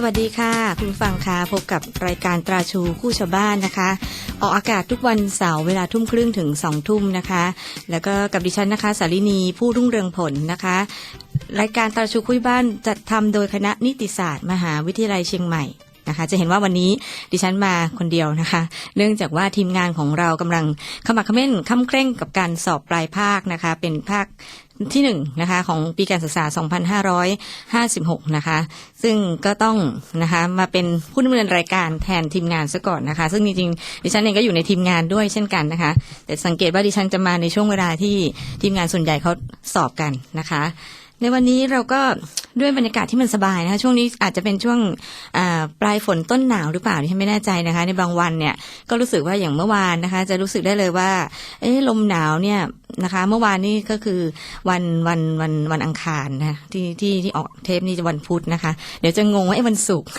สวัสดีค่ะ คุณฟังค่ะพบกับรายการตราชูคู่ชาวบ้านนะคะ ออกอากาศทุกวันเสาร์เวลาทุ่มครึ่งถึงสองทุ่มนะคะ แล้วก็กับดิฉันนะคะสารินีผู้รุ่งเรืองผลนะคะ รายการตราชูคู่บ้านจัดทำโดยคณะนิติศาสตร์ มหาวิทยาลัยเชียงใหม่นะคะ จะเห็นว่าวันนี้ดิฉันมาคนเดียวนะคะ เนื่องจากว่าทีมงานของเรากำลังขมักขม้นค้ำเคร่งกับการสอบปลายภาคนะคะ เป็นภาค ที่หนึ่งนะคะของปีการศึกษา 2556 นะคะ ซึ่งก็ต้องนะคะมาเป็นผู้ดำเนินรายการแทนทีมงานซะก่อนนะคะ ซึ่งจริงๆดิฉันเองก็อยู่ในทีมงานด้วยเช่นกันนะคะ แต่สังเกตว่าดิฉันจะมาในช่วงเวลาที่ทีมงานส่วนใหญ่เขาสอบกันนะคะ ในวันนี้เราก็ด้วยบรรยากาศที่มันสบายนะคะช่วงนี้อาจจะเป็นช่วงปลายฝนต้นหนาวหรือเปล่าดิฉันไม่แน่ใจนะคะ ในบางวันเนี่ยก็รู้สึกว่าอย่างเมื่อวานนะคะ จะรู้สึกได้เลยว่าเอ๊ะลมหนาวเนี่ยนะคะ เมื่อวานนี้ก็คือวันวันวันวันอังคารนะที่ที่ที่ออกเทปนี้จะวันพุธนะคะ เดี๋ยวจะงงว่าไอ้วันศุกร์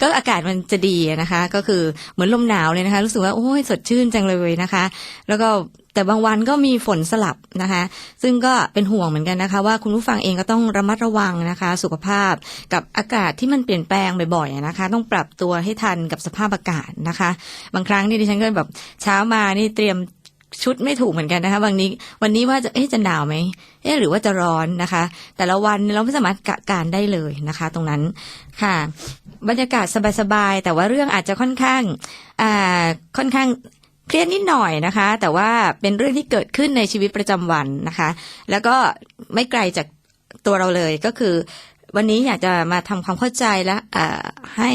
ก็อากาศมันจะดีนะคะ ก็คือเหมือนลมหนาวเลยนะคะ รู้สึกว่าโอ้ยสดชื่นจังเลยนะคะ แล้วก็แต่บางวันก็มีฝนสลับนะคะ ซึ่งก็เป็นห่วงเหมือนกันนะคะ ว่าคุณผู้ฟังเองก็ต้องระมัดระวังนะคะ สุขภาพกับอากาศที่มันเปลี่ยนแปลงบ่อยๆนะคะ ต้องปรับตัวให้ทันกับสภาพอากาศนะคะ บางครั้งนี่ดิฉันก็แบบเช้ามานี่เตรียมชุดไม่ถูกเหมือนกันนะคะบางนี้วันนี้ว่าจะเอ๊ะจะหนาวไหมเอ๊ะหรือว่าจะร้อนนะคะ แต่ละวันเราไม่สามารถกะการได้เลยนะคะ ตรงนั้นค่ะ บรรยากาศสบายๆแต่ว่าเรื่องอาจจะค่อนข้างอ่าค่อนข้าง เครียดนิดหน่อยนะคะ แต่ว่าเป็นเรื่องที่เกิดขึ้นในชีวิตประจำวันนะคะ แล้วก็ไม่ไกลจากตัวเราเลยก็คือ วันนี้อยากจะมาทำความเข้าใจและให้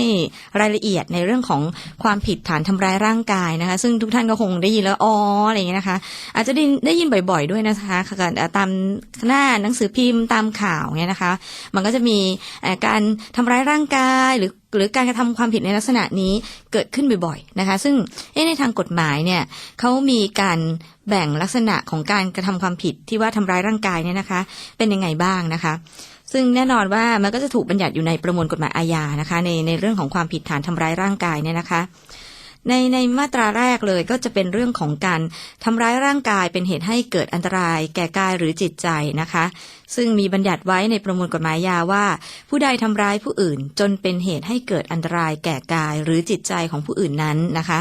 รายละเอียดในเรื่องของความผิดฐานทำร้ายร่างกายนะคะ ซึ่งทุกท่านก็คงได้ยินแล้วอ๋ออะไรอย่างเงี้ยนะคะ อาจจะได้ได้ยินบ่อย ๆด้วยนะคะค่ะอ่าตามหน้าหนังสือพิมพ์ตามข่าวเนี่ยนะคะ มันก็จะมีการทำร้ายร่างกายหรือหรือการกระทำความผิดในลักษณะนี้เกิดขึ้นบ่อยๆนะคะ ซึ่งในทางกฎหมายเนี่ยเขามีการแบ่งลักษณะของการกระทำความผิดที่ว่าทำร้ายร่างกายเนี่ยนะคะ เป็นยังไงบ้างนะคะ ซึ่งแน่นอนว่ามันก็จะถูกบัญญัติอยู่ในประมวลกฎหมายอาญานะคะ ในในเรื่องของความผิดฐานทำร้ายร่างกายเนี่ยนะคะในในมาตราแรกเลยก็จะเป็นเรื่องของการทำร้ายร่างกายเป็นเหตุให้เกิดอันตรายแก่กายหรือจิตใจนะคะ ซึ่งมีบัญญัติไว้ในประมวลกฎหมายยาว่า ผู้ใดทำร้ายผู้อื่น จนเป็นเหตุให้เกิดอันตรายแก่กายหรือจิตใจของผู้อื่นนั้นนะคะ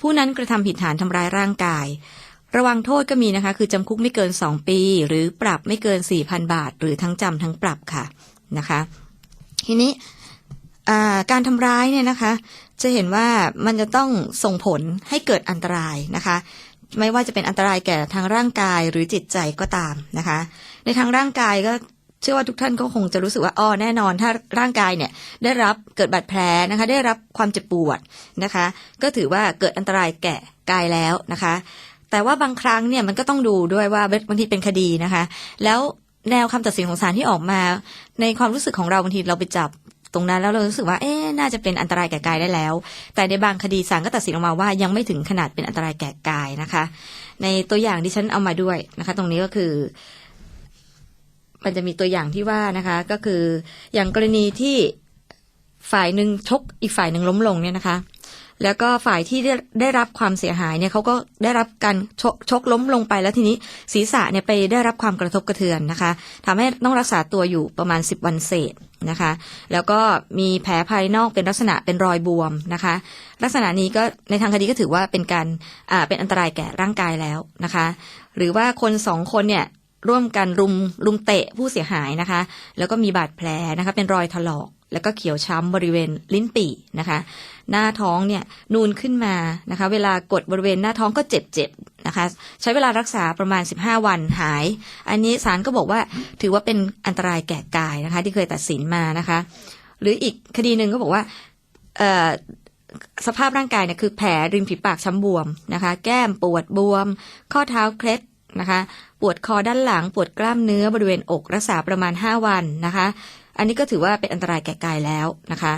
ผู้นั้นกระทำผิดฐานทำร้ายร่างกาย ระวังโทษก็มีนะคะ คือจำคุกไม่เกิน 2 ปี หรือปรับไม่เกิน 4,000 บาท หรือทั้งจำทั้งปรับค่ะนะคะ ทีนี้การทำร้ายเนี่ยนะคะ จะเห็นว่ามันจะต้องส่งผลให้เกิดอันตรายนะคะ ไม่ว่าจะเป็นอันตรายแก่ทางร่างกายหรือจิตใจก็ตามนะคะ ในทางร่างกายก็เชื่อว่าทุกท่านก็คงจะรู้สึกว่าอ๋อแน่นอนถ้าร่างกายเนี่ยได้รับเกิดบาดแผลนะคะ ได้รับความเจ็บปวดนะคะ ก็ถือว่าเกิดอันตรายแก่กายแล้วนะคะ แต่ว่าบางครั้งเนี่ยมันก็ต้องดูด้วยว่าบางทีเป็นคดีนะคะ แล้วแนวคำตัดสินของศาลที่ออกมา ในความรู้สึกของเราบางทีเราไปจับตรงนั้นแล้วเรารู้สึกว่าเอ๊น่าจะเป็นอันตรายแก่กายได้แล้ว แต่ในบางคดีศาลก็ตัดสินออกมาว่ายังไม่ถึงขนาดเป็นอันตรายแก่กายนะคะ ในตัวอย่างที่ฉันเอามาด้วยนะคะ ตรงนี้ก็คือ มันจะมีตัวอย่างที่ว่านะคะ ก็คืออย่างกรณีที่ฝ่ายหนึ่งชกอีกฝ่ายหนึ่งล้มลงเนี่ยนะคะ แล้วก็ฝ่ายที่ได้ได้รับความเสียหายเนี่ยเขาก็ได้รับการชกชกล้มลงไปแล้วทีนี้ศีรษะเนี่ยไปได้รับความกระทบกระเทือนนะคะทำให้ต้องรักษาตัวอยู่ประมาณ 10 วันเศษนะคะ แล้วก็มีแผลภายนอกเป็นลักษณะเป็นรอยบวมนะคะ ลักษณะนี้ก็ในทางคดีก็ถือว่าเป็นการอ่าเป็นอันตรายแก่ร่างกายแล้วนะคะ หรือว่าคนสองคนเนี่ยร่วมกันรุมรุมเตะผู้เสียหายนะคะ แล้วก็มีบาดแผลนะคะ เป็นรอยถลอก แล้วก็เขียวช้ำบริเวณลิ้นปี่นะคะ หน้าท้องเนี่ยนูนขึ้นมานะคะ เวลากดบริเวณหน้าท้องก็เจ็บเจ็บนะคะ ใช้เวลารักษาประมาณ 15 วันหาย อันนี้ศาลก็บอกว่าถือว่าเป็นอันตรายแก่กายนะคะ ที่เคยตัดสินมานะคะ หรืออีกคดีหนึ่งก็บอกว่าสภาพร่างกายเนี่ยคือแผลริมฝีปากช้ำบวมนะคะ แก้มปวดบวม ข้อเท้าเคล็ดนะคะ ปวดคอด้านหลัง ปวดกล้ามเนื้อบริเวณอกรักษาประมาณ 5 วันนะคะ อันนี้ก็ถือว่าเป็นอันตรายแก่กายแล้วนะคะ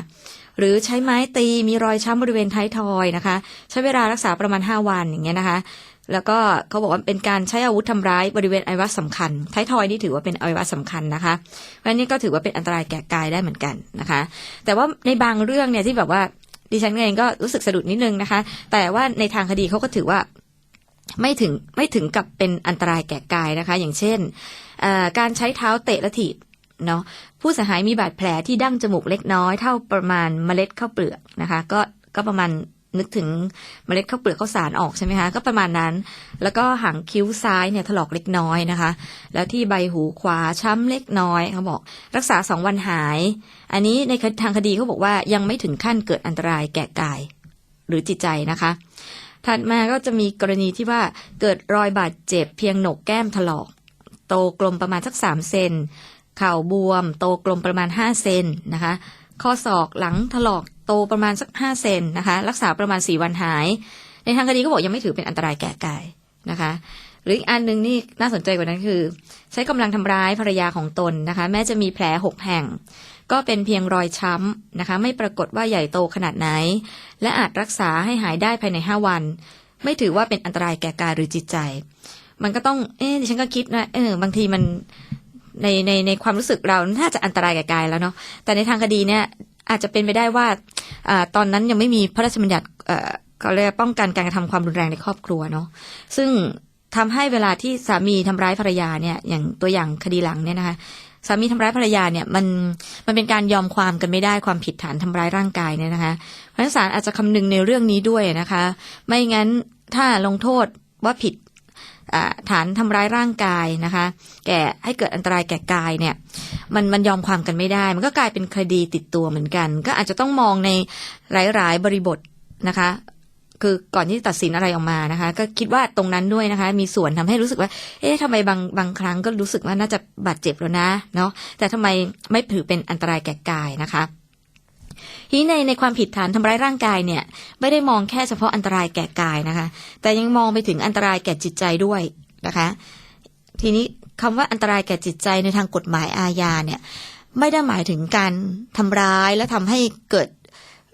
หรือใช้ไม้ตีมีรอยช้ำบริเวณท้ายทอยนะคะ ใช้เวลารักษาประมาณ 5 วันอย่างเงี้ยนะคะ แล้วก็เขาบอกว่าเป็นการใช้อาวุธทำร้ายบริเวณอวัยวะสำคัญ ท้ายทอยนี่ถือว่าเป็นอวัยวะสำคัญนะคะเพราะนี้ก็ถือว่าเป็นอันตรายแก่กายได้เหมือนกันนะคะ แต่ว่าในบางเรื่องเนี่ยที่แบบว่าดิฉันเองก็รู้สึกสะดุดนิดนึงนะคะ แต่ว่าในทางคดีเขาก็ถือว่าไม่ถึงไม่ถึงกับเป็นอันตรายแก่กายนะคะ อย่างเช่นการใช้เท้าเตะและถีบเนาะ ผู้เสียหายมีบาดแผลที่ดั้งจมูกเล็กน้อยเท่าประมาณเมล็ดข้าวเปลือกนะคะ ก็ก็ประมาณนึกถึงเมล็ดข้าวเปลือกข้าวสารออกใช่ไหมคะ ก็ประมาณนั้น แล้วก็หางคิ้วซ้ายเนี่ยถลอกเล็กน้อยนะคะ แล้วที่ใบหูขวาช้ำเล็กน้อยเขาบอก รักษาสองวันหาย อันนี้ในทางคดีเขาบอกว่ายังไม่ถึงขั้นเกิดอันตรายแก่กายหรือจิตใจนะคะ ถัดมาก็จะมีกรณีที่ว่าเกิดรอยบาดเจ็บเพียงโหนกแก้มถลอก โตกลมประมาณสักสามเซน เข่าบวม โตกลมประมาณห้าเซนนะคะ ข้อศอกหลังถลอกโตประมาณสักห้าเซนนะคะ รักษาประมาณสี่วันหาย ในทางคดีก็บอกยังไม่ถือเป็นอันตรายแก่กายนะคะ หรืออีกอันหนึ่งนี่น่าสนใจกว่านั้นคือ ใช้กำลังทำร้ายภรรยาของตนนะคะ แม้จะมีแผลหกแห่ง ก็เป็นเพียงรอยช้ำนะคะ ไม่ปรากฏว่าใหญ่โตขนาดไหน และอาจรักษาให้หายได้ภายในห้าวัน ไม่ถือว่าเป็นอันตรายแก่กายหรือจิตใจ มันก็ต้องเอ๊ะดิฉันก็คิดนะเออบางทีมัน ในในในความรู้สึกเราน่าจะอันตรายแก่กายแล้วเนาะแต่ในทางคดีเนี่ยอาจจะเป็นไปได้ว่าอตอนนั้นยังไม่มีพระราชบัญญัติเขาเรียกป้องกันการกระทำความรุนแรงในครอบครัวเนาะซึ่งทำให้เวลาที่สามีทำร้ายภรรยาเนี่ยอย่างตัวอย่างคดีหลังเนี่ยนะคะสามีทำร้ายภรรยาเนี่ยมันมันเป็นการยอมความกันไม่ได้ความผิดฐานทำร้ายร่างกายเนี่ยนะคะเพราะฉะนั้นศาลอาจจะคำนึงในเรื่องนี้ด้วยนะคะ ไม่งั้นถ้าลงโทษว่าผิด ฐานทำร้ายร่างกายนะคะ แก่ให้เกิดอันตรายแก่กายเนี่ยมันมันยอมความกันไม่ได้ มันก็กลายเป็นคดีติดตัวเหมือนกัน ก็อาจจะต้องมองในหลายๆบริบทนะคะ คือก่อนที่จะตัดสินอะไรออกมานะคะ ก็คิดว่าตรงนั้นด้วยนะคะ มีส่วนทำให้รู้สึกว่า เอ๊ะทำไมบางบางครั้งก็รู้สึกว่าน่าจะบาดเจ็บแล้วนะเนาะแต่ทำไมไม่ถือเป็นอันตรายแก่กายนะคะ ทีในในความผิดฐานทำร้ายร่างกายเนี่ยไม่ได้มองแค่เฉพาะอันตรายแก่กายนะคะ แต่ยังมองไปถึงอันตรายแก่จิตใจด้วยนะคะ ทีนี้คำว่าอันตรายแก่จิตใจในทางกฎหมายอาญาเนี่ยไม่ได้หมายถึงการทำร้ายและทำให้เกิด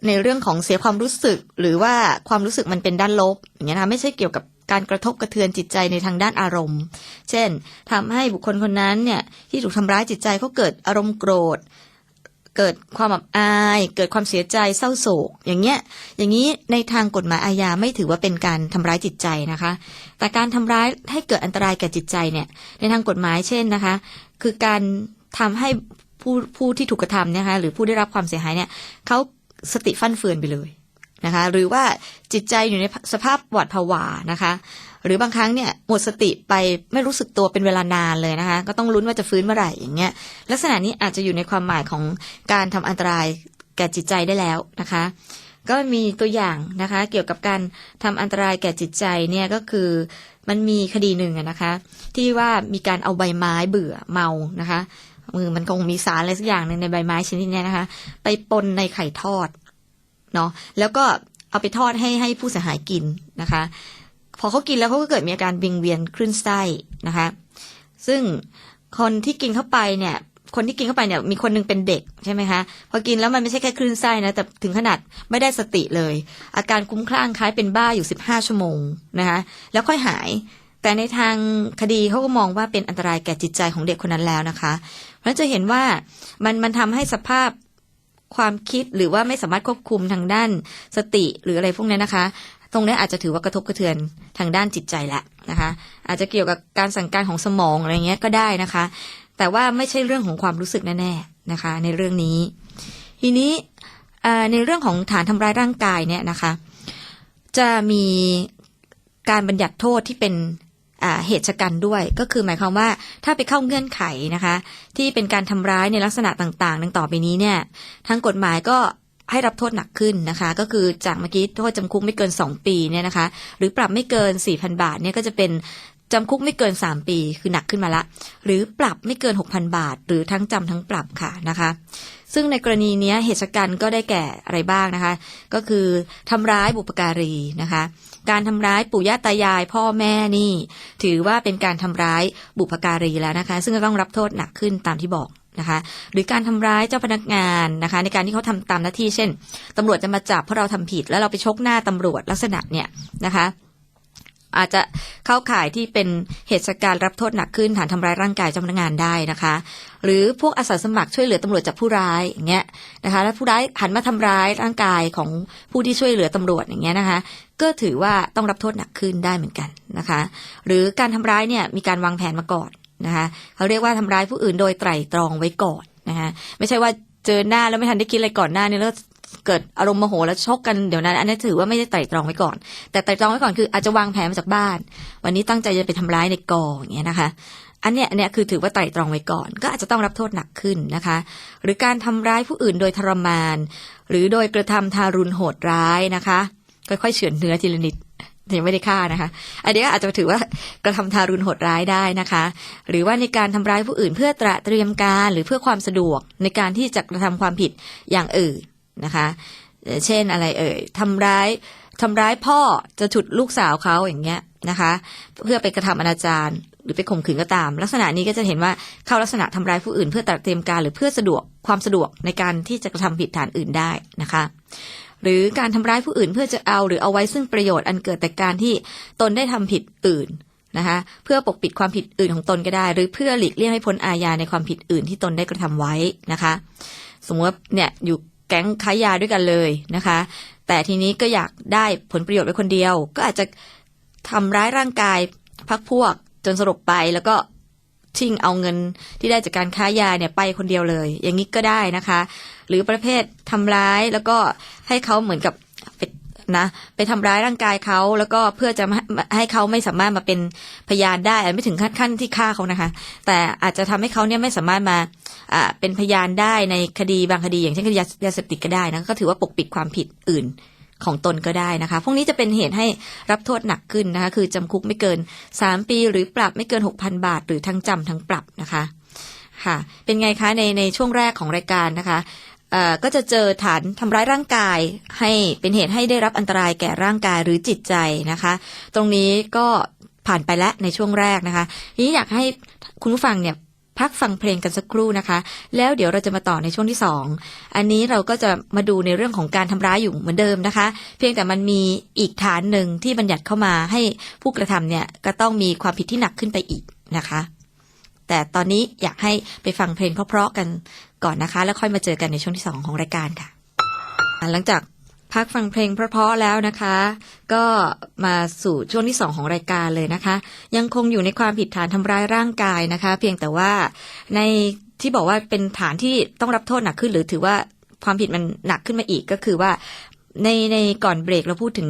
ในเรื่องของเสียความรู้สึก หรือว่าความรู้สึกมันเป็นด้านลบอย่างเงี้ยนะไม่ใช่เกี่ยวกับการกระทบกระเทือนจิตใจในทางด้านอารมณ์ เช่นทำให้บุคคลคนนั้นเนี่ยที่ถูกทำร้ายจิตใจเขาเกิดอารมณ์โกรธ เกิดความอับอาย เกิดความเสียใจเศร้าโศก อย่างเงี้ย อย่างนี้ในทางกฎหมายอาญาไม่ถือว่าเป็นการทำร้ายจิตใจนะคะ แต่การทำร้ายให้เกิดอันตรายแก่จิตใจเนี่ย ในทางกฎหมายเช่นนะคะ คือการทำให้ผู้ผู้ที่ถูกกระทำนะคะหรือผู้ได้รับความเสียหายเนี่ยเขาสติฟั่นเฟือนไปเลย นะคะหรือว่าจิตใจอยู่ในสภาพหวาดผวานะคะหรือบางครั้งเนี่ยหมดสติไปไม่รู้สึกตัวเป็นเวลานานเลยนะคะก็ต้องลุ้นว่าจะฟื้นเมื่อไหร่อย่างเงี้ยลักษณะนี้อาจจะอยู่ในความหมายของการทำอันตรายแก่จิตใจได้แล้วนะคะ ก็มีตัวอย่างนะคะเกี่ยวกับการทำอันตรายแก่จิตใจเนี่ยก็คือมันมีคดีหนึ่งนะคะ ที่ว่ามีการเอาใบไม้เบื่อเมานะคะมือมันคงมีสารอะไรสักอย่างหนึ่งในใบไม้ชนิดนี้นะคะ ไปปนในไข่ทอด เนาะแล้วก็เอาไปทอดให้ให้ผู้เสียหายกินนะคะ พอเขากินแล้วเขาก็เกิดมีอาการวิงเวียนคลื่นไส้นะคะ ซึ่งคนที่กินเข้าไปเนี่ย คนที่กินเข้าไปเนี่ยมีคนนึงเป็นเด็กใช่ไหมคะพอกินแล้วมันไม่ใช่แค่คลื่นไส้นะแต่ถึงขนาดไม่ได้สติเลย อาการคุ้มคลั่งคล้ายเป็นบ้าอยู่สิบห้าชั่วโมงนะคะแล้วค่อยหายแต่ในทางคดีเขาก็มองว่าเป็นอันตรายแก่จิตใจของเด็กคนนั้นแล้วนะคะ เพราะจะเห็นว่ามันมันทำให้สภาพ ความคิดหรือว่าไม่สามารถควบคุมทางด้านสติหรืออะไรพวกนี้นะคะ ตรงนี้อาจจะถือว่ากระทบกระเทือนทางด้านจิตใจแหละนะคะ อาจจะเกี่ยวกับการสั่งการของสมองอะไรเงี้ยก็ได้นะคะ แต่ว่าไม่ใช่เรื่องของความรู้สึกแน่ๆนะคะ ในเรื่องนี้ ทีนี้ในเรื่องของฐานทำร้ายร่างกายเนี่ยนะคะ จะมีการบัญญัติโทษที่เป็น เหตุชะกันด้วย ก็คือหมายความว่าถ้าไปเข้าเงื่อนไขนะคะ ที่เป็นการทำร้ายในลักษณะต่างๆ ดังต่อไปนี้เนี่ยทางกฎหมายก็ให้รับโทษหนักขึ้นนะคะ ก็คือจากเมื่อกี้โทษจำคุกไม่เกิน 2 ปีเนี่ยนะคะ หรือปรับไม่เกิน 4,000 บาทเนี่ยก็จะเป็นจำคุกไม่เกิน 3 ปีคือหนักขึ้นมาละ หรือปรับไม่เกิน 6,000 บาท หรือทั้งจำทั้งปรับค่ะนะคะ ซึ่งในกรณีนี้เหตุการณ์ก็ได้แก่อะไรบ้างนะคะ ก็คือทำร้ายบุปการีนะคะ การทำร้ายปู่ย่าตายาย พ่อแม่นี่ ถือว่าเป็นการทำร้ายบุปการีแล้วนะคะ ซึ่งจะต้องรับโทษหนักขึ้นตามที่บอกนะคะ หรือการทำร้ายเจ้าพนักงานนะคะ ในการที่เขาทำตามหน้าที่เช่นตำรวจจะมาจับเพราะเราทำผิด แล้วเราไปชกหน้าตำรวจลักษณะเนี่ยนะคะอาจจะเข้าข่ายที่เป็นเหตุการณ์รับโทษหนักขึ้นฐานทำร้ายร่างกายเจ้าพนักงานได้นะคะ หรือพวกอาสาสมัครช่วยเหลือตำรวจจากผู้ร้ายอย่างเงี้ยนะคะ แล้วผู้ร้ายหันมาทำร้ายร่างกายของผู้ที่ช่วยเหลือตำรวจอย่างเงี้ยนะคะ ก็ถือว่าต้องรับโทษหนักขึ้นได้เหมือนกันนะคะ หรือการทำร้ายเนี่ยมีการวางแผนมาก่อนนะคะเขาเรียกว่าทำร้ายผู้อื่นโดยไตร่ตรองไว้ก่อนนะคะไม่ใช่ว่าเจอหน้าแล้วไม่ทันได้คิดอะไรก่อนหน้านี้แล้วเกิดอารมณ์โมโหแล้วชกกันเดี๋ยวนั้น อันนี้ถือว่าไม่ได้ไตร่ตรองไว้ก่อน แต่ไตร่ตรองไว้ก่อนคืออาจจะวางแผนมาจากบ้าน วันนี้ตั้งใจจะไปทำร้ายในกองอย่างเงี้ยนะคะ อันเนี้ยอันเนี้ยคือถือว่าไตร่ตรองไว้ก่อน ก็อาจจะต้องรับโทษหนักขึ้นนะคะ หรือการทำร้ายผู้อื่นโดยทรมาน หรือโดยกระทำทารุณโหดร้ายนะคะ ค่อยๆเฉือนเนื้อทีละนิดยังไม่ได้ฆ่านะคะ อันนี้ก็อาจจะถือว่ากระทำทารุณโหดร้ายได้นะคะ หรือว่าในการทำร้ายผู้อื่นเพื่อตระเตรียมการหรือเพื่อความสะดวกในการที่จะกระทำความผิดอย่างอื่นนะคะ เช่นอะไรเอ่ยทำร้ายทำร้ายพ่อจะฉุดลูกสาวเขาอย่างเงี้ยนะคะ เพื่อไปกระทำอนาจารหรือไปข่มขืนก็ตาม ลักษณะนี้ก็จะเห็นว่าเข้าลักษณะทำร้ายผู้อื่น เพื่อตระเตรียมการหรือเพื่อสะดวกความสะดวกในการที่จะกระทำผิดฐานอื่นได้นะคะ หรือการทำร้ายผู้อื่นเพื่อจะเอาหรือเอาไว้ซึ่งประโยชน์อันเกิดแต่การที่ตนได้ทำผิดอื่นนะคะเพื่อปกปิดความผิดอื่นของตนก็ได้ หรือเพื่อหลีกเลี่ยงให้พ้นอาญาในความผิดอื่นที่ตนได้กระทำไว้นะคะ สมมติว่าเนี่ยอยู่แก๊งค้ายาด้วยกันเลยนะคะ แต่ทีนี้ก็อยากได้ผลประโยชน์ไว้คนเดียว ก็อาจจะทำร้ายร่างกายพักพวกจนสลบไปแล้วก็ชิงเอาเงินที่ได้จากการค้ายาเนี่ยไปคนเดียวเลย อย่างนี้ก็ได้นะคะ หรือประเภททำร้ายแล้วก็ให้เขาเหมือนกับไปนะไปทำร้ายร่างกายเขาแล้วก็เพื่อจะให้เขาไม่สามารถมาเป็นพยานได้ไม่ถึงขั้นขั้นที่ฆ่าเขานะคะ แต่อาจจะทำให้เขาเนี่ยไม่สามารถมาอ่าเป็นพยานได้ในคดีบางคดี อย่างเช่นคดียาเสพติดก็ได้นะก็ถือว่าปกปิดความผิดอื่นของตนก็ได้นะคะ พวกนี้จะเป็นเหตุให้รับโทษหนักขึ้นนะคะ คือจำคุกไม่เกิน 3 ปี หรือปรับไม่เกิน 6,000 บาท หรือทั้งจำทั้งปรับนะคะ ค่ะ เป็นไงคะในในช่วงแรกของรายการนะคะ ก็จะเจอฐานทำร้ายร่างกาย ให้เป็นเหตุให้ได้รับอันตรายแก่ร่างกายหรือจิตใจนะคะ ตรงนี้ก็ผ่านไปแล้วในช่วงแรกนะคะทีนี้อยากให้คุณผู้ฟังเนี่ยพักฟังเพลงกันสักครู่นะคะ แล้วเดี๋ยวเราจะมาต่อในช่วงที่สองอันนี้เราก็จะมาดูในเรื่องของการทำร้ายอยู่เหมือนเดิมนะคะ เพียงแต่มันมีอีกฐานหนึ่งที่บัญญัติเข้ามาให้ผู้กระทำเนี่ยก็ต้องมีความผิดที่หนักขึ้นไปอีกนะคะ แต่ตอนนี้อยากให้ไปฟังเพลงเพราะๆกัน ก่อนนะคะ แล้วค่อยมาเจอกันในช่วงที่ 2 ของรายการค่ะ หลังจากพักฟังเพลงเพราะๆแล้วนะคะ ก็มาสู่ช่วงที่ 2 ของรายการเลยนะคะ ยังคงอยู่ในความผิดฐานทำร้ายร่างกายนะคะ เพียงแต่ว่าในที่บอกว่าเป็นฐานที่ต้องรับโทษหนักขึ้น หรือถือว่าความผิดมันหนักขึ้นมาอีกก็คือว่าในในก่อนเบรกเราพูดถึง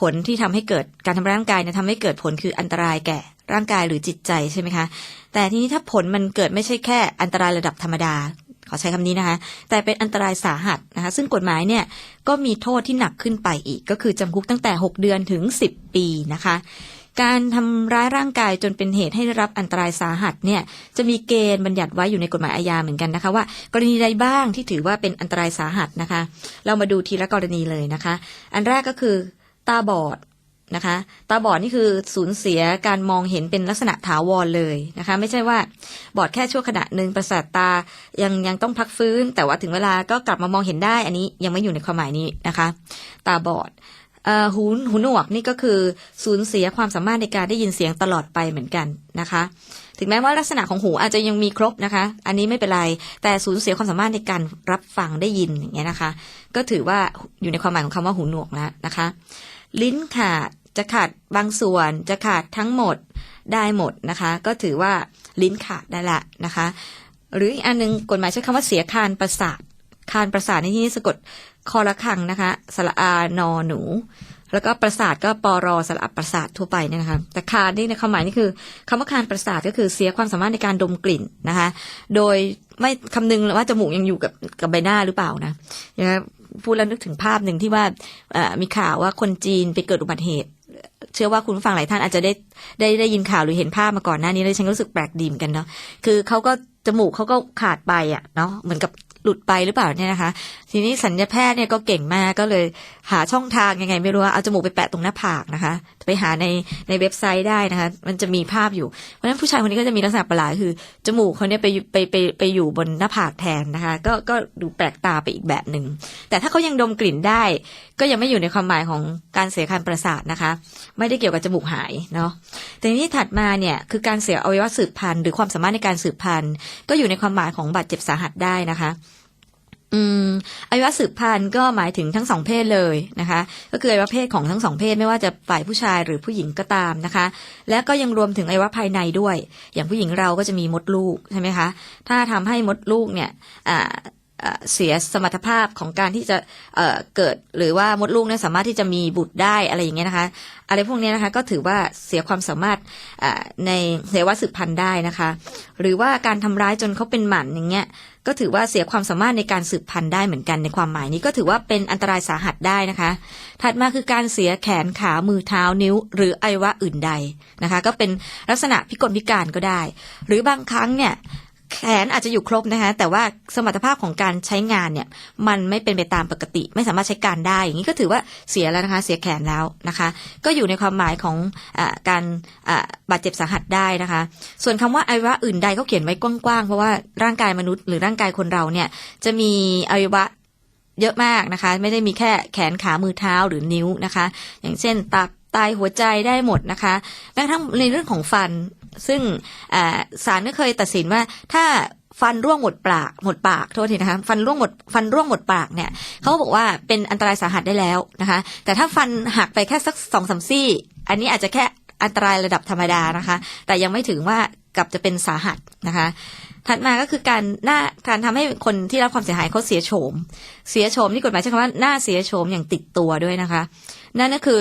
ผลที่ทำให้เกิดการทำร้ายร่างกายเนี่ยทำให้เกิดผลคืออันตรายแก่ร่างกายหรือจิตใจใช่ไหมคะ แต่ทีนี้ถ้าผลมันเกิดไม่ใช่แค่อันตรายระดับธรรมดา ขอใช้คำนี้นะคะ แต่เป็นอันตรายสาหัสนะคะ ซึ่งกฎหมายเนี่ยก็มีโทษที่หนักขึ้นไปอีก ก็คือจำคุกตั้งแต่ 6 เดือนถึง 10 ปีนะคะ การทำร้ายร่างกายจนเป็นเหตุให้ได้รับอันตรายสาหัสเนี่ยจะมีเกณฑ์บัญญัติไว้อยู่ในกฎหมายอาญาเหมือนกันนะคะว่า กรณีใดบ้างที่ถือว่าเป็นอันตรายสาหัสนะคะ เรามาดูทีละกรณีเลยนะคะ อันแรกก็คือตาบอด นะคะ ตาบอดนี่คือสูญเสียการมองเห็นเป็นลักษณะถาวรเลยนะคะ ไม่ใช่ว่าบอดแค่ชั่วขณะหนึ่งประสาทตายังยังต้องพักฟื้น แต่ว่าถึงเวลาก็กลับมามองเห็นได้ อันนี้ยังไม่อยู่ในความหมายนี้นะคะ ตาบอดหูหูหนวกนี่ก็คือสูญเสียความสามารถในการได้ยินเสียงตลอดไปเหมือนกันนะคะ ถึงแม้ว่าลักษณะของหูอาจจะยังมีครบนะคะ อันนี้ไม่เป็นไรแต่สูญเสียความสามารถในการรับฟังได้ยินอย่างเงี้ยนะคะ ก็ถือว่าอยู่ในความหมายของคำว่าหูหนวกแล้วนะคะ ลิ้นขาด จะขาดบางส่วนจะขาดทั้งหมดได้หมดนะคะ ก็ถือว่าลิ้นขาดได้ละนะคะ หรืออีกอันหนึงกฎหมายใช้คำว่าเสียคานประสาทคานประสาทในที่นี้สะกดคอละคังนะคะสระอานอหนู แล้วก็ประสาทก็ปรอสระประสาททั่วไปเนี่ยนะคะแต่คานนี่ในความหมายนี่คือคำว่าคานประสาทก็คือเสียความสามารถในการดมกลิ่นนะคะ โดยไม่คำนึงว่าจมูกยังอยู่กับกับใบหน้าหรือเปล่านะนะพูดแล้วนึกถึงภาพหนึ่งที่ว่ามีข่าวว่าคนจีนไปเกิดอุบัติเหตุ เชื่อว่าคุณผู้ฟังหลายท่านอาจจะได้ได้ได้ยินข่าวหรือเห็นภาพมาก่อนหน้านี้เลยฉันรู้สึกแปลกดีเหมอนกันเนาะคือเขาก็จมูกเขาก็ขาดไปอะเนาะเหมือนกับหลุดไปหรือเปล่าเนี่ยนะคะ ทีนี้สัญญาแพทย์เนี่ยก็เก่งมากก็เลย หาช่องทางยังไงไม่รู้ว่าเอาจมูกไปแปะตรงหน้าผากนะคะ ไปหาในในเว็บไซต์ได้นะคะ มันจะมีภาพอยู่ เพราะฉะนั้นผู้ชายคนนี้ก็จะมีลักษณะประหลาดคือ จมูกเขาเนี่ยไปไปไปไปอยู่บนหน้าผากแทนนะคะ ก็ก็ดูแปลกตาไปอีกแบบหนึ่ง แต่ถ้าเขายังดมกลิ่นได้ ก็ยังไม่อยู่ในความหมายของการเสียการประสาทนะคะ ไม่ได้เกี่ยวกับจมูกหายเนาะ แต่ทีนี้ถัดมาเนี่ยคือการเสียอวัยวะสืบพันธุ์หรือความสามารถในการสืบพันธุ์ก็อยู่ในความหมายของบาดเจ็บสาหัสได้นะคะ อืมอวัยวะสืบพันธุ์ก็หมายถึงทั้งสองเพศเลยนะคะ ก็คืออวัยวะเพศของทั้งสองเพศไม่ว่าจะฝ่ายผู้ชายหรือผู้หญิงก็ตามนะคะ และก็ยังรวมถึงอวัยวะภายในด้วย อย่างผู้หญิงเราก็จะมีมดลูกใช่ไหมคะ ถ้าทำให้มดลูกเนี่ยอ่า เสียสมรรถภาพของการที่จะเเกิดหรือว่ามดลูกเนี่ยสามารถที่จะมีบุตรได้อะไรอย่างเงี้ยนะคะ อะไรพวกเนี้ยนะคะก็ถือว่าเสียความสามารถในเสวะสืบพันธุ์ได้นะคะ หรือว่าการทำร้ายจนเขาเป็นหมันอย่างเงี้ยก็ถือว่าเสียความสามารถในการสืบพันธุ์ได้เหมือนกันในความหมายนี้ก็ถือว่าเป็นอันตรายสาหัสได้นะคะ ถัดมาคือการเสียแขนขามือเท้านิ้ว หรืออวัยวะอื่นใดนะคะ ก็เป็นลักษณะพิกลพิการก็ได้ หรือบางครั้งเนี่ย แขนอาจจะอยู่ครบนะคะ แต่ว่าสมรรถภาพของการใช้งานเนี่ย มันไม่เป็นไปตามปกติ ไม่สามารถใช้การได้ อย่างนี้ก็ถือว่าเสียแล้วนะคะ เสียแขนแล้วนะคะ ก็อยู่ในความหมายของอการบาดเจ็บสาหัสได้นะคะ ส่วนคำว่าอวัยวะอื่นใดเขาเขียนไว้กว้างๆ เพราะว่าร่างกายมนุษย์หรือร่างกายคนเราเนี่ย จะมีอวัยวะเยอะมากนะคะ ไม่ได้มีแค่แขนขามือเท้าหรือนิ้วนะคะ อย่างเช่นตับไตหัวใจได้หมดนะคะ แม้กระทั่งในเรื่องของฟัน ซึ่งศาลก็เคยตัดสินว่าถ้าฟันร่วงหมดปากหมดปากโทษทีนะคะฟันร่วงหมดฟันร่วงหมดปากเนี่ยเขาบอกว่าเป็นอันตรายสาหัสได้แล้วนะคะ แต่ถ้าฟันหักไปแค่สักสองสามซี่ อันนี้อาจจะแค่อันตรายระดับธรรมดานะคะ แต่ยังไม่ถึงว่ากับจะเป็นสาหัสนะคะถัดมาก็คือการหน้าการทำให้คนที่รับความเสียหายเขาเสียโฉม เสียโฉมนี่กฎหมายใช้คำว่าหน้าเสียโฉมอย่างติดตัวด้วยนะคะ นั่นก็คือ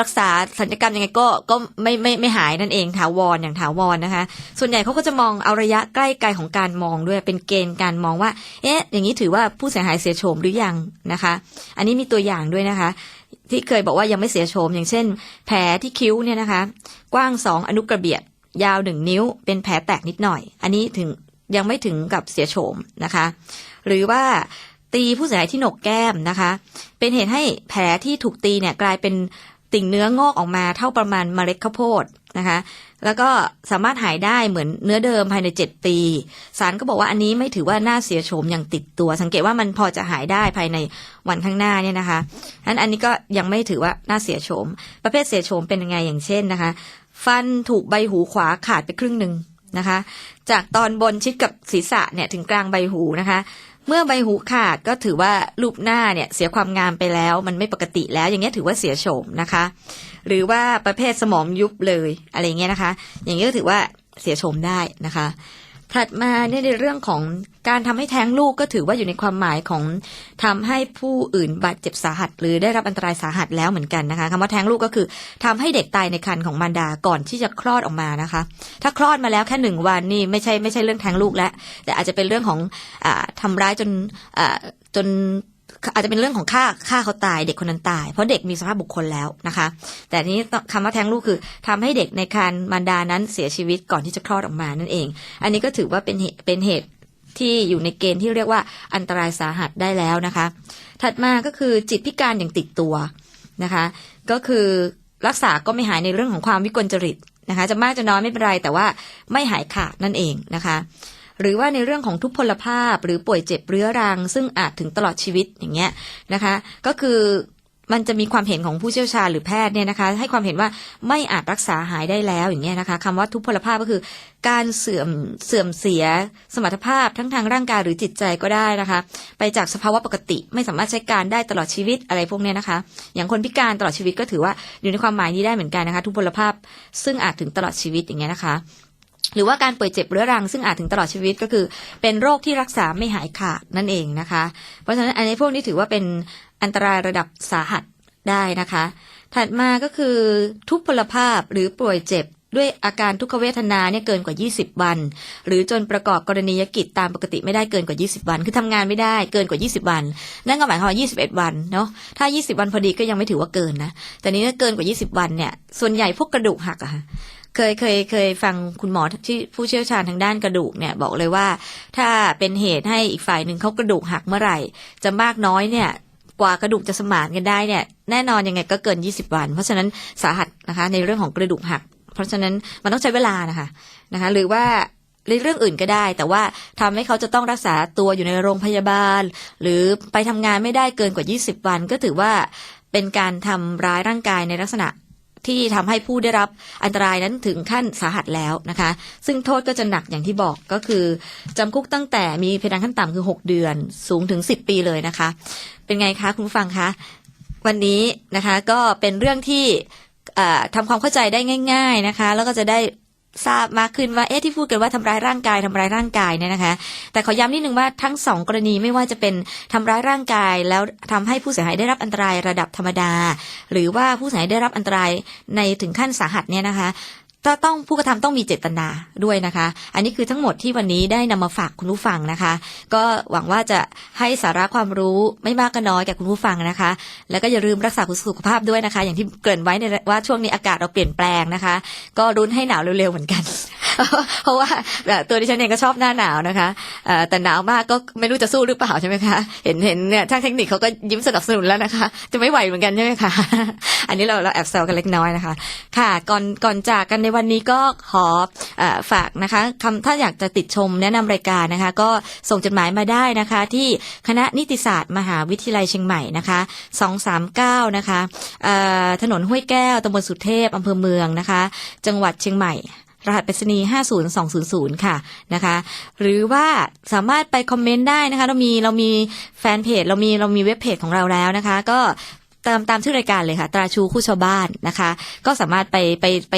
รักษาสัญญกรรมยังไงก็ก็ไม่ไม่ไม่หายนั่นเองถาวรอย่างถาวรนะคะ ส่วนใหญ่เขาก็จะมองเอาระยะใกล้ไกลของการมองด้วยเป็นเกณฑ์การมองว่า เอ๊ะ อย่างนี้ถือว่าผู้เสียหายเสียโฉมหรือยังนะคะ อันนี้มีตัวอย่างด้วยนะคะ ที่เคยบอกว่ายังไม่เสียโฉมอย่างเช่น แผลที่คิ้วเนี่ยนะคะ กว้างสองอนุกระเบียดยาวหนึ่งนิ้ว เป็นแผลแตกนิดหน่อย อันนี้ถึงยังไม่ถึงกับเสียโฉมนะคะ หรือว่าตีผู้เสียหายที่หนกแก้มนะคะ เป็นเหตุให้แผลที่ถูกตีเนี่ยกลายเป็น ติ่งเนื้องอกออกมาเท่าประมาณเมล็ดข้าวโพดนะคะ แล้วก็สามารถหายได้เหมือนเนื้อเดิมภายใน 7 ปีศาลก็บอกว่าอันนี้ไม่ถือว่าน่าเสียโฉมอย่างติดตัว สังเกตว่ามันพอจะหายได้ภายในวันข้างหน้าเนี่ยนะคะอันอันนี้ก็ยังไม่ถือว่าน่าเสียโฉม ประเภทเสียโฉมเป็นยังไงอย่างเช่นนะคะ ฟันถูกใบหูขวาขาดไปครึ่งหนึ่งนะคะ จากตอนบนชิดกับศีรษะเนี่ยถึงกลางใบหูนะคะ เมื่อใบหูขาดก็ถือว่ารูปหน้าเนี่ยเสียความงามไปแล้ว มันไม่ปกติแล้ว อย่างเงี้ยถือว่าเสียโฉมนะคะ หรือว่าประเภทสมองยุบเลยอะไรเงี้ยนะคะ อย่างเงี้ยก็ถือว่าเสียโฉมได้นะคะ ถัดมาเนี่ยในเรื่องของการทำให้แท้งลูกก็ถือว่าอยู่ในความหมายของทำให้ผู้อื่นบาดเจ็บสาหัส หรือได้รับอันตรายสาหัสแล้วเหมือนกันนะคะคำว่าแท้งลูกก็คือทำให้เด็กตายในครรภ์ของมารดาก่อนที่จะคลอดออกมานะคะ ถ้าคลอดมาแล้วแค่หนึ่งวันนี่ไม่ใช่ไม่ใช่เรื่องแท้งลูกแล้วแต่อาจจะเป็นเรื่องของอาทำร้ายจนจน อาจจะเป็นเรื่องของฆ่าฆ่าเขาตายเด็กคนนั้นตาย เพราะเด็กมีสภาพบุคคลแล้วนะคะ แต่นี้คำว่าแท้งลูกคือทำให้เด็กในครรภ์มารดานั้นเสียชีวิตก่อนที่จะคลอดออกมานั่นเอง อันนี้ก็ถือว่าเป็นเหตุเป็นเหตุที่อยู่ในเกณฑ์ที่เรียกว่าอันตรายสาหัสได้แล้วนะคะ ถัดมาก็คือจิตพิการอย่างติดตัวนะคะ ก็คือรักษาก็ไม่หายในเรื่องของความวิกลจริตนะคะ จะมากจะน้อยไม่เป็นไรแต่ว่าไม่หายขาดนั่นเองนะคะ หรือว่าในเรื่องของทุพพลภาพหรือป่วยเจ็บเรื้อรัง ซึ่งอาจถึงตลอดชีวิตอย่างเงี้ยนะคะ ก็คือมันจะมีความเห็นของผู้เชี่ยวชาญหรือแพทย์เนี่ยนะคะ ให้ความเห็นว่าไม่อาจรักษาหายได้แล้วอย่างเงี้ยนะคะคำว่าทุพพลภาพก็คือ การเสื่อมเสื่อมเสียสมรรถภาพทั้งทางร่างกายหรือจิตใจก็ได้นะคะ ไปจากสภาวะปกติไม่สามารถใช้การได้ตลอดชีวิตอะไรพวกเนี้ยนะคะ อย่างคนพิการตลอดชีวิตก็ถือว่าอยู่ในความหมายนี้ได้เหมือนกันนะคะ ทุพพลภาพซึ่งอาจถึงตลอดชีวิตอย่างเงี้ยนะคะ หรือว่าการป่วยเจ็บเรื้อรังซึ่งอาจถึงตลอดชีวิตก็คือ เป็นโรคที่รักษาไม่หายขาดนั่นเองนะคะ เพราะฉะนั้นอันนี้พวกนี้ถือว่าเป็นอันตรายระดับสาหัสได้นะคะ ถัดมาก็คือทุพพลภาพหรือป่วยเจ็บด้วยอาการทุกขเวทนาเนี่ยเกินกว่า 20 วัน หรือจนประกอบกรณียกิจตามปกติไม่ได้เกินกว่า 20 วัน คือทำงานไม่ได้เกินกว่า 20 วัน นั่นก็หมายความว่า21 วันเนาะ ถ้า 20 วันพอดีก็ยังไม่ถือว่าเกินนะ แต่นี้ถ้าเกินกว่า 20 วันเนี่ย ส่วนใหญ่พวกกระดูกหักอะค่ะ เคยเคยเคยฟังคุณหมอที่ผู้เชี่ยวชาญทางด้านกระดูกเนี่ยบอกเลยว่า ถ้าเป็นเหตุให้อีกฝ่ายหนึ่งเขากระดูกหักเมื่อไหร่ จะมากน้อยเนี่ยกว่ากระดูกจะสมานกันได้เนี่ยแน่นอนยังไงก็เกิน 20 วัน เพราะฉะนั้นสาหัสนะคะในเรื่องของกระดูกหัก เพราะฉะนั้นมันต้องใช้เวลานะคะนะคะ หรือว่าในเรื่องอื่นก็ได้ แต่ว่าทำให้เขาจะต้องรักษาตัวอยู่ในโรงพยาบาล หรือไปทำงานไม่ได้เกินกว่า 20 วัน ก็ถือว่าเป็นการทำร้ายร่างกายในลักษณะ ที่ทำให้ผู้ได้รับอันตรายนั้นถึงขั้นสาหัสแล้วนะคะ ซึ่งโทษก็จะหนักอย่างที่บอกก็คือจำคุกตั้งแต่มีเพดานขั้นต่ำคือ 6 เดือน สูงถึง 10 ปีเลยนะคะ เป็นไงคะคุณผู้ฟังคะวันนี้นะคะก็เป็นเรื่องที่ทำความเข้าใจได้ง่าย ๆนะคะ แล้วก็จะได้ ทราบมากขึ้นว่าเอ๊ะที่พูดกันว่าทำร้ายร่างกายทำร้ายร่างกายเนี่ยนะคะ แต่ขอย้ำนิดนึงว่าทั้งสองกรณีไม่ว่าจะเป็นทำร้ายร่างกาย แล้วทำให้ผู้เสียหายได้รับอันตรายระดับธรรมดา หรือว่าผู้เสียหายได้รับอันตรายในถึงขั้นสาหัสเนี่ยนะคะ ก็ต้องผู้กระทำต้องมีเจตนาด้วยนะคะ อันนี้คือทั้งหมดที่วันนี้ได้นำมาฝากคุณผู้ฟังนะคะ ก็หวังว่าจะให้สาระความรู้ไม่มากก็น้อยแก่คุณผู้ฟังนะคะ แล้วก็อย่าลืมรักษาสุขภาพด้วยนะคะ อย่างที่เกริ่นไว้ในว่าช่วงนี้อากาศเราเปลี่ยนแปลงนะคะ ก็รุนให้หนาวเร็วๆเหมือนกัน เพราะว่าตัวดิฉันเองก็ชอบหน้าหนาวนะคะแต่หนาวมากก็ไม่รู้จะสู้หรือเปล่าใช่ไหมคะเห็นเห็นเนี่ยทางเทคนิคเขาก็ยิ้มสนับสนุนแล้วนะคะ จะไม่ไหวเหมือนกันใช่ไหมคะอันนี้เราเราแอบแซวกันเล็กน้อยนะคะ ค่ะ ก่อนก่อนจากกันในวันนี้ก็ขออฝากนะคะคำถ้าอยากจะติดชมแนะนำรายการนะคะ ก็ส่งจดหมายมาได้นะคะ ที่คณะนิติศาสตร์ มหาวิทยาลัยเชียงใหม่นะคะ239นะคะถนนห้วยแก้วตำบลสุเทพอำเภอเมืองนะคะ จังหวัดเชียงใหม่รหัสไปรษณีย์50200 ค่ะนะคะ หรือว่าสามารถไปคอมเมนต์ได้นะคะ เรามีเรามีแฟนเพจ เรามีเรามีเว็บเพจของเราแล้วนะคะ ก็ตามตามชื่อรายการเลยค่ะ ตราชูคู่ชาวบ้านนะคะ ก็สามารถไปไปไป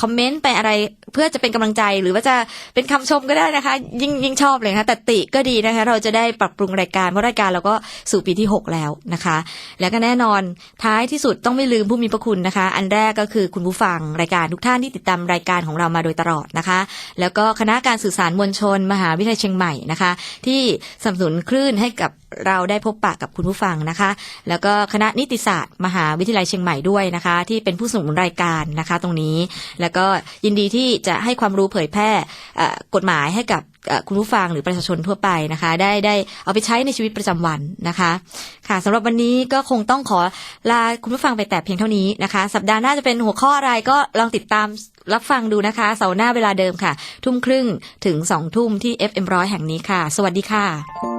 คอมเมนต์ไปอะไรเพื่อจะเป็นกำลังใจหรือว่าจะเป็นคำชมก็ได้นะคะ ยิ่งยิ่งชอบเลยนะคะแต่ติก็ดีนะคะ เราจะได้ปรับปรุงรายการเพราะรายการเราก็สู่ปีที่ 6 แล้วนะคะ แล้วก็แน่นอนท้ายที่สุดต้องไม่ลืมผู้มีพระคุณนะคะ อันแรกก็คือคุณผู้ฟังรายการทุกท่านที่ติดตามรายการของเรามาโดยตลอดนะคะ แล้วก็คณะการสื่อสารมวลชน มหาวิทยาลัยเชียงใหม่นะคะ ที่สนับสนุนคลื่นให้กับเราได้พบปะกับคุณผู้ฟังนะคะ แล้วก็คณะนิติศาสตร์ มหาวิทยาลัยเชียงใหม่ด้วยนะคะ ที่เป็นผู้สนับสนุนรายการนะคะ ตรงนี้แล้วก็ยินดีที่จะให้ความรู้เผยแพร่กฎหมายให้กับคุณผู้ฟังหรือประชาชนทั่วไปนะคะ ได้ได้เอาไปใช้ในชีวิตประจำวันนะคะ ค่ะสำหรับวันนี้ก็คงต้องขอลาคุณผู้ฟังไปแต่เพียงเท่านี้นะคะ สัปดาห์หน้าจะเป็นหัวข้ออะไรก็ลองติดตามรับฟังดูนะคะเสาร์หน้าเวลาเดิมค่ะ ทุ่มครึ่งถึงสองทุ่มที่ FM ร้อยแห่งนี้ค่ะ สวัสดีค่ะ